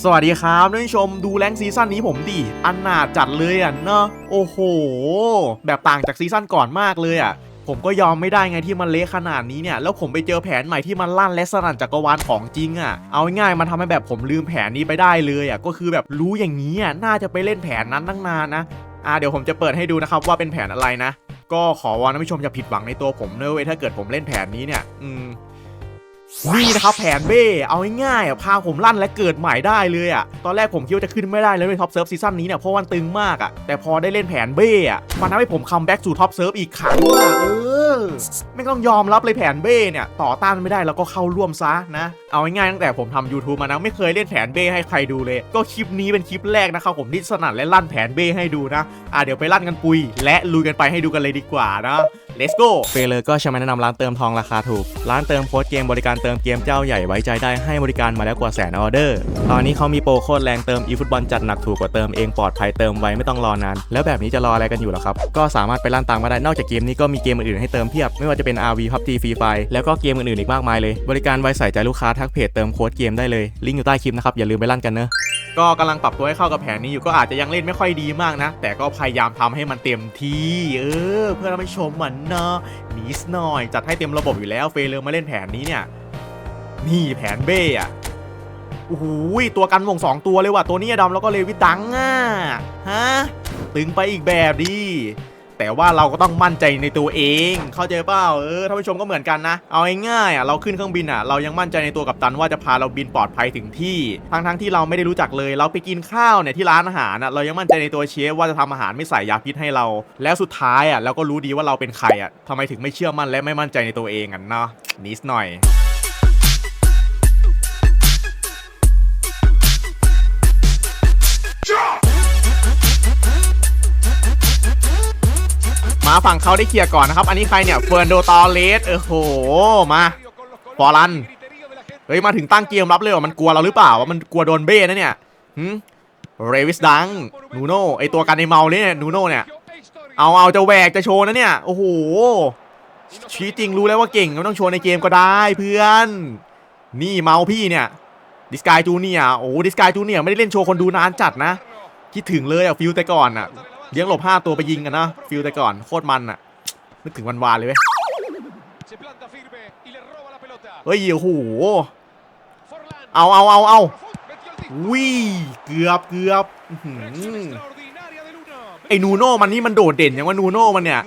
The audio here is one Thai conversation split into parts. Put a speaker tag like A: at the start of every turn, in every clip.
A: สวัสดีครับท่านผู้ชมดูแรงซีซั่นนี้ผมดิอันนาจัดเลยอะเนอะโอ้โห แบบต่างจากซีซั่นก่อนมากเลยอะ ผมก็ยอมไม่ได้ไงที่มันเละขนาดนี้เนี่ย แล้วผมไปเจอแผนใหม่ที่มันลั่นและสนั่นจักรวาลของจริงอะ เอาง่ายมันทำให้แบบผมลืมแผนนี้ไปได้เลยอะ ก็คือแบบรู้อย่างนี้อะน่าจะไปเล่นแผนนั้นตั้งนานนะอ่าเดี๋ยวผมจะเปิดให้ดูนะครับว่าเป็นแผนอะไรนะ ก็ขอวอนท่านผู้ชมอย่าผิดหวังในตัวผมเนอะเว้ยถ้าเกิดผมเล่นแผนนี้เนี่ย อืม นี่นะครับแผนเบ้เอาง่ายๆพาผมลั่นและเกิดใหม่ได้เลยอะตอนแรกผมคิดว่าจะขึ้นไม่ได้เลยในท็อปเซิร์ฟซีซั่นนี้เนี่ยเพราะมันตึงมากอะแต่พอได้เล่นแผนเบ้อะมันทำให้ผมคัมแบ็กสู่ท็อปเซิร์ฟอีกครั้งอะเออไม่ต้องยอมรับเลยแผนเบ้เนี่ยต่อต้านไม่ได้แล้วก็เข้าร่วมซะนะ เอาง่ายๆตั้งแต่ผมทำ YouTube มานะไม่เคยเล่นแผนเบ้ให้ใครดูเลย ก็คลิปนี้เป็นคลิปแรกนะครับผมที่สนั่นและลั่นแผนเบ้ให้ดูนะอะเดี๋ยวไปลั่นกันปุย และลุยกันไปให้ดูกันเลยดีกว่านะ let's go เฟเลอร์ก็ชมาแนะนำร้านเติมทองราคาถูก ร้านเติมโค้ดเกมบริการเติมเกมเจ้าใหญ่ไว้ใจได้ให้บริการมาแล้วกว่าแสนออเดอร์ ตอนนี้เขามีโปรโคตรแรงเติม e ฟุตบอลจัดหนักถูกกว่าเติมเองปลอดภัยเติมไวไม่ต้องรอนาน แล้วแบบนี้จะรออะไรกันอยู่ล่ะครับ ก็สามารถไปร้านตังมาได้นอกจากเกมนี้ก็มีเกมอื่นๆให้เติมเพียบไม่ว่าจะเป็น RV PUBG Free Fire แล้วก็เกมอื่นๆอีกมากมายเลย บริการไว้ใส่ใจลูกค้าทักเพจเติมโค้ดเกมได้เลยลิงก์อยู่ใต้คลิปนะครับอย่าลืมไปลั่นกันเนอะ ก็กำลังปรับตัวให้เข้ากับแผนนี้อยู่ก็อาจจะยังเล่นไม่ค่อยดีมากนะ แต่ก็พยายามทำให้มันเต็มที่เออ เพื่อเราไม่ชมมันเนาะนิสหน่อย จัดให้เต็มระบบอยู่แล้วเฟยเลอร์มาเล่นแผนนี้เนี่ย นี่แผนเบ้อะโอ้โหตัวกันวงสองตัวเลยว่ะตัวนี้อะดำแล้วก็เลวิตังอะฮะตึงไปอีกแบบดี แต่ว่าเราก็ต้องมั่นใจในตัวเอง เข้าใจเปล่าเออท่านผู้ชมก็เหมือนกันนะ เอาง่ายๆอะเราขึ้นเครื่องบินอะเรายังมั่นใจในตัวกับตันว่าจะพาเราบินปลอดภัยถึงที่ทั้งทั้งๆที่เราไม่ได้รู้จักเลย เราไปกินข้าวเนี่ยที่ร้านอาหารอะเรายังมั่นใจในตัวเชฟว่าจะทำอาหารไม่ใส่ยาพิษให้เรา แล้วสุดท้ายอะเราก็รู้ดีว่าเราเป็นใครอะทำไมถึงไม่เชื่อมั่นและไม่มั่นใจในตัวเองอะเนาะนิดหน่อยาฝั่งเขาได้เคลียร์ก่อนนะครับ อันนี้ใครเนี่ยเฟิร์นโดตอเลสเออโหมาฟอรันเฮ้ยมาถึงตั้งเกมรับเลยเหรอมันกลัวเราหรือเปล่าว่ามันกลัวโดนเบ้นะเนี่ยหืมเรวิสดังนูโน่ไอตัวกันในเมาเนี่ยนูโน่เนี่ยเอาเอาจะแหวกจะโชว์นะเนี่ยโอ้โหชี้จริงรู้แล้วว่าเก่งไม่ต้องโชว์ในเกมก็ได้เพื่อน นี่เมาพี่เนี่ยดิสกายจูเนียโอ้ดิสกายจูเนียไม่ได้เล่นโชว์คนดูนานจัดนะ คิดถึงเลยอะฟิลแต่ก่อนอะ เลี้ยงหลบห้าตัวไปยิงกันนะฟิลแต่ก่อนโคตรมันอะนึกถึงวันวานเลยเว้ย
B: Se planta firme y le roba la pelota.
A: เฮ้ยโอ้โห
B: Forlán.
A: เอาเอาเอาเอา
B: Metió el tiro.
A: วิเกือบเกือบอื้อหือ
B: Reacción extraordinaria del uno.
A: ไอ้นูโน่มันนี่มันโดดเด่นอย่างว่านูโน่มันเนี่ย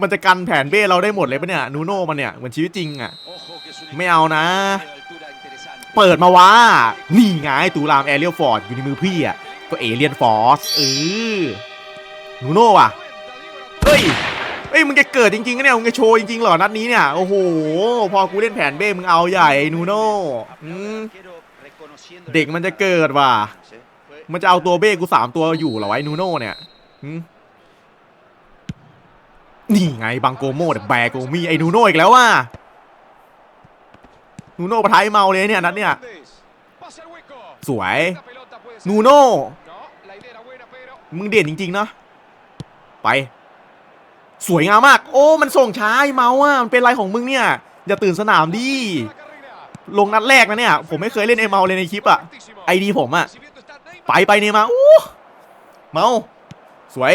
A: มันจะกันแผนเบ้เราได้หมดเลยปะเนี่ยนูโน่มันเนี่ยเหมือนชีวิตจริงอะ
B: Ojo que es un
A: ไม่เอานะ
B: equipo de altura interesante.
A: เปิดมาว่า นี่ไงตูรามแอเรียลฟอร์ดอยู่ในมือพี่อะก็เอเลียนฟอร์สเออ นูโน่ว่ะเฮ้ยเฮ้ยมึงจะเกิดจริงๆนะเนี่ยมึงจะโชว์จริงๆเหรอนัดนี้เนี่ยโอ้โหพอกูเล่นแผนเบ้มึงเอาใหญ่นูโน่อืมเด็กมันจะเกิดว่ะมันจะเอาตัวเบ้กูสามตัวอยู่เหรอไอ้นูโน่เนี่ยหืมนี่ไงบังโกโม่แต่แบกโกมีไอ้นูโน่อีกแล้วว่ะนูโน่ประทายเมาเลยเนี่ยนัดเนี่ยสวยนูโน่มึงเด่นจริงๆเนาะ ไป สวยงามมาก โอ้ มันส่งช้าเมาอะมันเป็นไรของมึงเนี่ย อย่าตื่นสนามดิลงนัดแรกนะเนี่ย ผมไม่เคยเล่นไอเมาเลยในคลิปอะไอดีผมอะไปไปเนี่ยมาอู้เมาสวย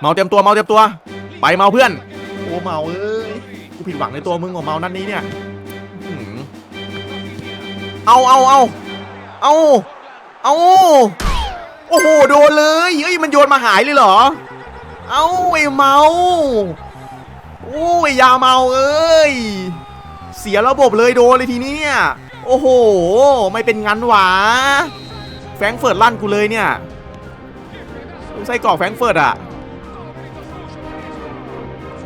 A: เมาเตรียมตัวเมาเตรียมตัว ไปเมาเพื่อน โอ้เมาเอ้ยกูผิดหวังในตัวมึงว่าเมานัดนี้เนี่ยเอาเอาเอาเอาเอาโอ้โหโดนเลยเฮ้ยมันโยนมาหายเลยเหรอ เอาไอ้เมาโอ้ยยาเมาเอ้ย เสียระบบเลยโดนเลยทีนี้เนี่ย โอ้โห ไม่เป็นงั้นหวะแฟงเฟิร์ตลั่นกูเลยเนี่ยลูกไส้กรอกแฟงเฟิร์ตอะ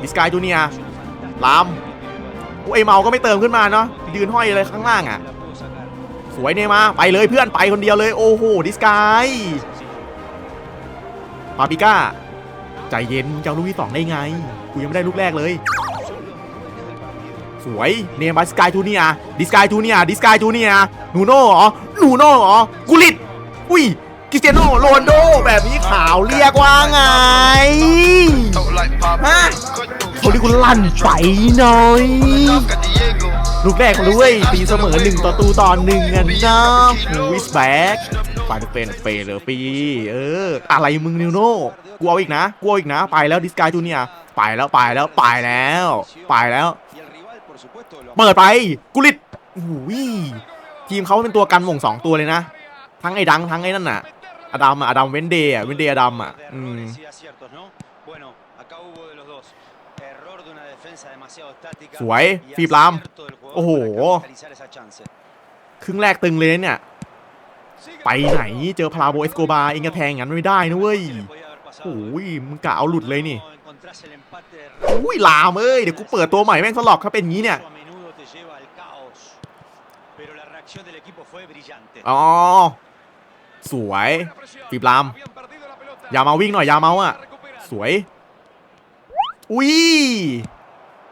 A: ดิสกายจูเนียลามโอ้ยไอเมาก็ไม่เติมขึ้นมาเนาะยืนห้อยเลยข้างล่างอะสวยเนี่ยมา ไปเลยเพื่อนไปคนเดียวเลย โอ้โหดิสกายปาปิก้า ใจเย็นมึงจะเอาลูกที่สองได้ไง กูยังไม่ได้ลูกแรกเลย สวย เนมาสกายจูเนียดิสกายจูเนียดิสกายจูเนียนูโน่เหรอนูโน่เหรอกุลิต อุ้ยคริเตียโนโรนโด แบบนี้ขาวเรียกว่าไง ฮะเขาเรียกว่าลั่นไปหน่อย ลูกแรกของด้ยตีเสมอหนึ่งต่อตูตอนหนึ่งกันนะวิสแบ็ก ไปเฟนเฟนเลยปีเออ อะไรมึงนิวโน่กูเอาอีกนะกูเอาอีกนะ ไปแล้วดิสกายจูเนียไปแล้วไปแล้วไปแล้ว ไปแล้ว เปิดไปกุลิตโอ้โหทีมเขาเป็นตัวกันหม่งสองตัวเลยนะ ทั้งไอ้ดังทั้งไอ้นั่นน่ะอดัมอะอดัมเวนเดย์อะเวนเดย์อดัมอะอืม สวยฟีบลาม โอ้โห ครึ่งแรกตึงเลยนะเนี่ย ไปไหนเจอพาราโบเอสโกบาเองกระแทงงั้นไม่ได้นะเว้ยโอ้ยมึงกะเอาหลุดเลยนี่อุ้ยลามเอ้ยเดี๋ยวกูเปิดตัวใหม่แม่งสลอกถ้าเป็นงี้เนี่ยอ๋อสวยฟีบลามอย่ามาวิ่งหน่อยอย่าเมาอะ สวย อุ้ย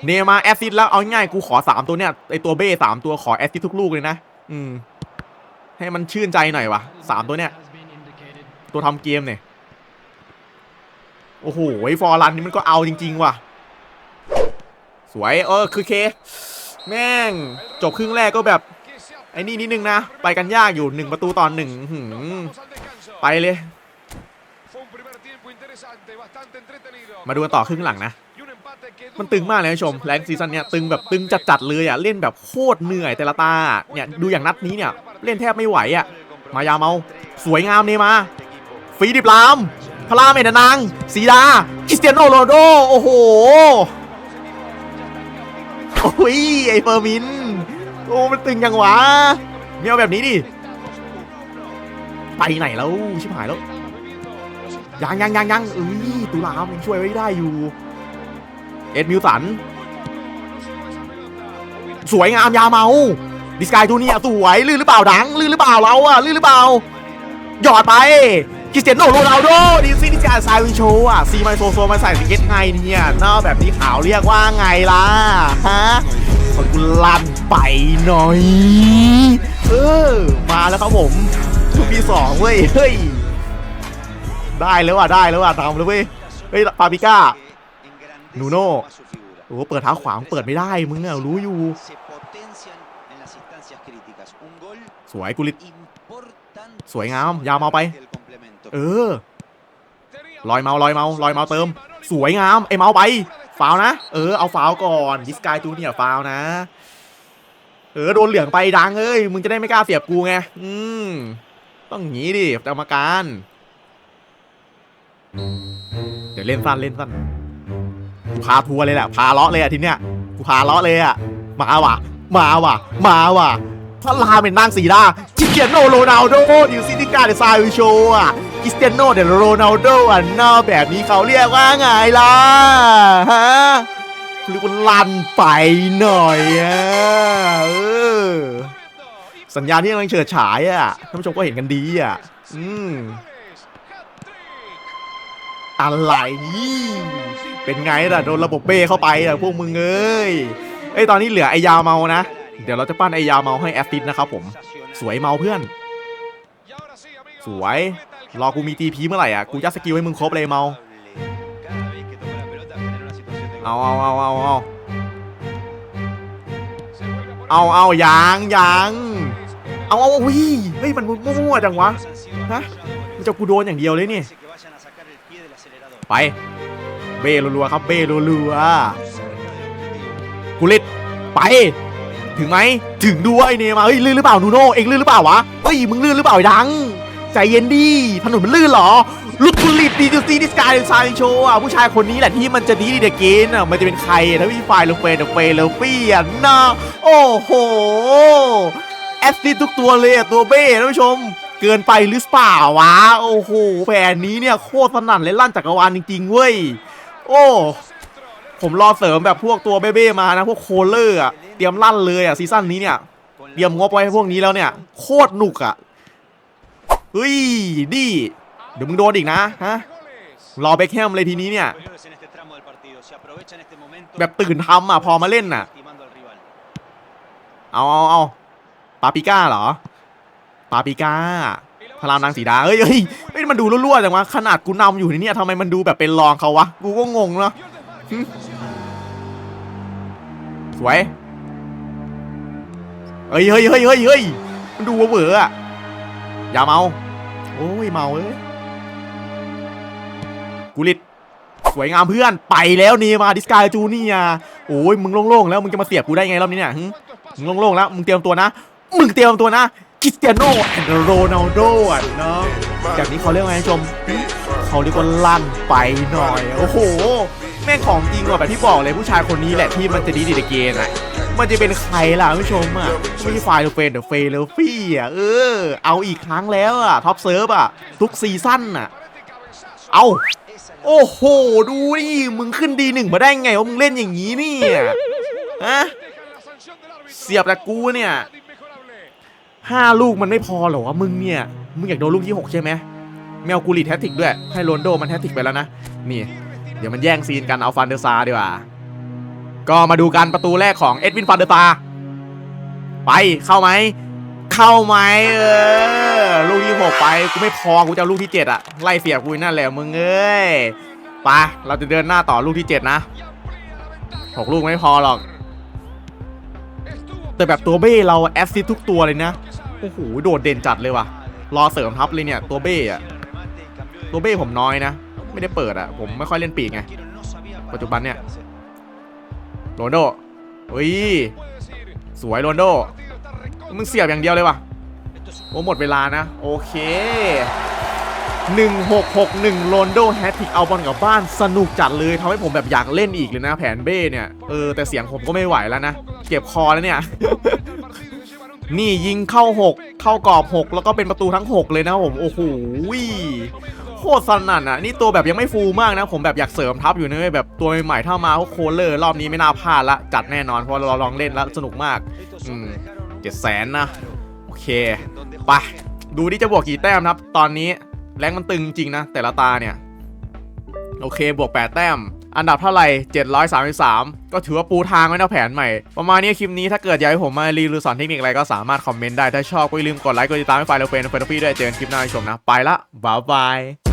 A: เนมาแอสซิดแล้วเอาง่ายๆกูขอสามตัวเนี่ยไอตัวเบ้สามตัวขอแอสซิดทุกลูกเลยนะ อืม ให้มันชื่นใจหน่อยวะสามตัวเนี่ยตัวทำเกมเนี่ยโอ้โหไอฟอร์รันนี่มันก็เอาจริง ๆ ว่ะ สวยเออคือเค แม่ง จบครึ่งแรกก็แบบ ไอ้นี่นิดนึงนะ ไปกันยากอยู่หนึ่งประตูตอนหนึ่งไปเลย มาดูกันต่อครึ่งหลังนะ มันตึงมากเลยนะชมแรงซีซั่นเนี้ยตึงแบบตึงจัดๆเลยอะเล่นแบบโคตรเหนื่อยแต่ละตาเนี่ยดูอย่างนัดนี้เนี่ย เล่นแทบไม่ไหวอะ มายาเมา สวยงามเนี่มาฟีดิบลาม พลาเมนนางสีดาคริสเตียโนโรนัลโด โอ้โห โอ้ย ไอเฟอร์มิน โอ้ มันตึงยังวะเมียวแบบนี้ดิ ไปไหนแล้ว ชิบหายแล้ว ยังยังยังยังเอ้ยตุลามยังช่วยไว้ได้อยู่ เอ็ดมิวสัน สวยงามยาเมา ดิสกายทูนี่สวยลื่นหรือเปล่าดังลื่นหรือเปล่าเราอะลื่นหรือเปล่าหยอดไปคิสเตียโนโรนัลโดดิซี่ดิสกายซาวิโชอะซีไมโซโซมาใส่สเก็ตไงเนี่ยหน้าแบบนี้ขาวเรียกว่าไงล่ะฮะคนกูลั่นไปหน่อยเออมาแล้วครับผมทุกปีสองเว้ยเฮ้ยได้แล้วว่ะได้แล้วว่ะตามเลยเว้ยเฮ้ยปาปิก้านูโน่โอ้เปิดเท้าขวางเปิดไม่ได้มึงอะรู้อยู่ สวยกุลิตสวยงาม ยาวเมาไป เออ ลอยเมาลอยเมาลอยเมาเติม สวยงามไอเมาไปฟาวนะ เออเอาฟาวก่อนดิสกายตูเนี่ยฟาวนะ เออโดนเหลืองไปดังเอ้ยมึงจะได้ไม่กล้าเสียบกูไง อืมต้องอย่างนี้ดิกรรมการ เดี๋ยวเล่นสั้นเล่นสั้นกูพาทัวร์เลยแหละพาเลาะเลยอะทีเนี้ยกูพาเลาะเลยอะมาว่ะ มาว่ะ มาว่ะ พระลาเป็นนางสีดาคริเตียโนโรนัลโดดิวซิติกาเดซาวิโชอะคริสเตียโนเดโรนัลโดอะหน้าแบบนี้เขาเรียกว่าไงล่ะฮะคุณรียกว่าลันไปหน่อยอะเออสัญญาณที่กำลังเฉิดฉายอะท่านผู้ชมก็เห็นกันดีอะอืมอะไร เป็นไงล่ะ โดนระบบเบ้เข้าไปอะพวกมึงเอ้ย เอ้ย ตอนนี้เหลือไอยาวเมานะ เดี๋ยวเราจะปั้นไอยาเมาให้แอสซิดนะครับผม สวยเมาเพื่อน สวย รอกูมีทีพีเมื่อไหร่อะ กูจะสกิลให้มึงครบเลยเมา เอาเอาเอาเอาเอาเอาเอายังยังเอาเอาวิเฮ้ยมันมั่วจังวะฮะมันจะกูโดนอย่างเดียวเลยนี่ ไป เบ้รัวๆครับ เบ้รัวๆกูเล็ดไป ถึงไหมถึงด้วยเนมาเฮ้ยลื่นหรือเปล่านูโน่เองลื่นหรือเปล่าวะเฮ้ยมึงลื่นหรือเปล่าดังใจเย็นดิถนนมันลื่นเหรอลุกคุลิดดีจูซีดิสกายซายโชว์อะผู้ชายคนนี้แหละที่มันจะดีดีเดเกนอะมันจะเป็นใครถ้าพี่ไฟล์ลงเฟนเฟนเลฟี่อะนะโอ้โหแอสซิดทุกตัวเลยอะตัวเบ้ท่านผู้ชมเกินไปหรือเปล่าวะ โอ้โหแผนนี้เนี่ยโคตรสนั่นเลยลั่นจักรวาลจริงๆเว้ย โอ้ ผมรอเสริมแบบพวกตัวเบ้ๆมานะ พวกโคลเลอร์อะ เตรียมลั่นเลยอะซีซั่นนี้เนี่ยเตรียมงบไว้ให้พวกนี้แล้วเนี่ยโคตรหนุกอะเฮ้ยดิเดี๋ยวมึงโดนอีกนะฮะรอเบคแฮมเลยทีนี้เนี่ยแบบตื่นทำอะพอมาเล่นน่ะเอาเอาเอาปาปิก้าเหรอปาปิก้าพลามนางสีดาเฮ้ยเฮ้ยเฮ้ยมันดูรั่วๆจังวะขนาดกูนำอยู่ในเนี่ยทำไมมันดูแบบเป็นรองเขาวะ กูก็งงเนาะสวย เฮ้ยเฮ้ยเฮ้ยเฮ้ยเฮ้ยมันดูเวอร์ๆอะอย่าเมา โอ้ยเมาเอ้ยกูริดสวยงามเพื่อนไปแล้วนี่มาดิสกายจูนี่อะโอ้ยมึงโล่งๆแล้วมึงจะมาเสียบกูได้ไงรอบนี้เนี่ยมึงโล่งๆแล้วมึงเตรียมตัวนะมึงเตรียมตัวนะคิสเตียโนโรนัลโดอะเนาะแบบนี้เขาเรียกว่าไงชมเขาเรียกว่าลั่นไปหน่อย โอ้โห แม่งของจริงว่ะแบบที่บอกเลยผู้ชายคนนี้แหละที่มันจะดีดีเดเกนอะ มันจะเป็นใครล่ะผู้ชมอะไม่ใช่ไฟล์เฟนเดอะเฟลเลฟี่อะเออ เอาอีกครั้งแล้วอะท็อปเซิร์ฟอะ ทุกซีซั่นอะ เอาโอ้โห ดูดิมึงขึ้นดีหนึ่งมาได้ไงว่ามึงเล่นอย่างนี้เนี่ยฮะเสียบแต่กูเนี่ยห้าลูกมันไม่พอเหรอวะมึงเนี่ย มึงอยากโดนลูกที่6ใช่ไหมแมวกูรีแทตติกด้วย ให้โรนโดมันแทตติกไปแล้วนะ นี่ เดี๋ยวมันแย่งซีนกันเอาฟันเดอร์ซาดีกว่า ก็มาดูกันประตูแรกของเอ็ดวินฟันเดอร์ซาไปเข้าไหม เข้าไหมเออ ลูกที่6ไป กูไม่พอ กูจะลูกที่7อะไล่เสียบกูนั่นแหละมึงเอ้ยไปเราจะเดินหน้าต่อลูกที่7นะหกลูกไม่พอหรอก แต่แบบตัวเบ้เราแอสซิสทุกตัวเลยนะ โอ้โห โดดเด่นจัดเลยว่ะ รอเสริมทัพเลยเนี่ย ตัวเบ้อะตัวเบ้ผมน้อยนะ ไม่ได้เปิดอะผมไม่ค่อยเล่นปีกไง ปัจจุบันเนี่ย โรนโดเฮ้ย สวยโรนโด มึงเสียบอย่างเดียวเลยว่ะ โอ้หมดเวลานะ โอเค 1661โรนโดแฮตทริกเอาบอลกลับบ้านสนุกจัดเลยทำให้ผมแบบอยากเล่นอีกเลยนะ แผนเบ้เนี่ย เออ แต่เสียงผมก็ไม่ไหวแล้วนะ เก็บคอแล้วเนี่ย นี่ยิงเข้า 6 เข้ากรอบ 6 แล้วก็เป็นประตูทั้ง 6 เลยนะผม โอ้โห ตรสนั่นอะนี่ตัวแบบยังไม่ฟูมากนะ ผมแบบอยากเสริมทัพอยู่นะเว้ยแบบตัวใหม่ๆถ้ามาโคเลอร์รอบนี้ไม่น่าพลาดละจัดแน่นอนเพราะเราลองเล่นแล้วสนุกมากอืมเจ็ดแสนนะโอเคไปดูที่จะบวกกี่แต้มครับ ตอนนี้แรงมันตึงจริงนะ แต่ละตาเนี่ย โอเคบวก 8 แต้ม อันดับเท่าไหร่ 733 ก็ถือว่าปูทางไว้นะแผนใหม่ ประมาณนี้คลิปนี้ถ้าเกิดอยากให้ผมมารีวิวสอนเทคนิคอะไรก็สามารถคอมเมนต์ได้ ถ้าชอบก็อย่าลืมกดไลค์กดติดตามให้ไฟล์เราเป็นเฟรนด์พี่ด้วยเจอกันคลิปหน้าชมนะ ไปละบ๊ายบาย